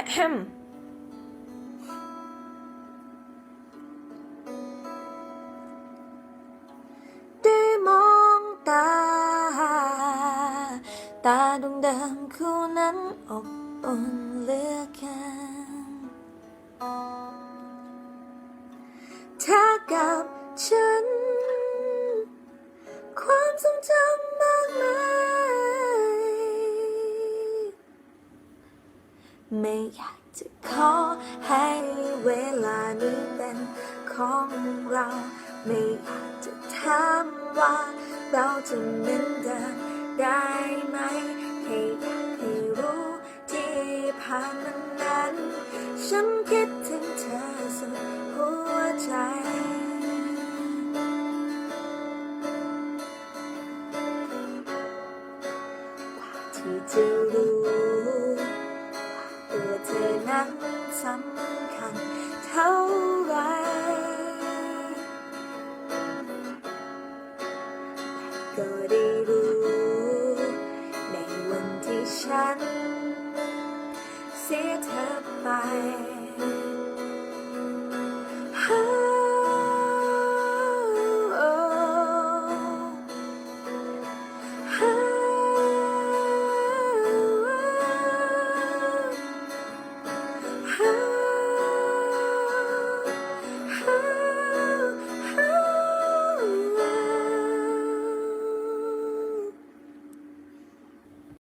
อะแฮมได้มองตา ตาดวงเดิมคู่นั้นอบอุ่นเหลือเกินเธอกับฉัน ความทรงจ ไม่อยากจะขอให้เวลานี้เป็นของเรา ไม่อยากจะถามว่าเราจะเหมือนเดิมได้ไหมแค่อยากให้รู้ที่ผ่านมานั้น ฉันคิดถึงเธอสุดหัวใจที่จะรู้ เธอนั้นสำคัญเท่าไรแต่ก็ได้รู้ ในวันที่ฉัน เสียเธอไป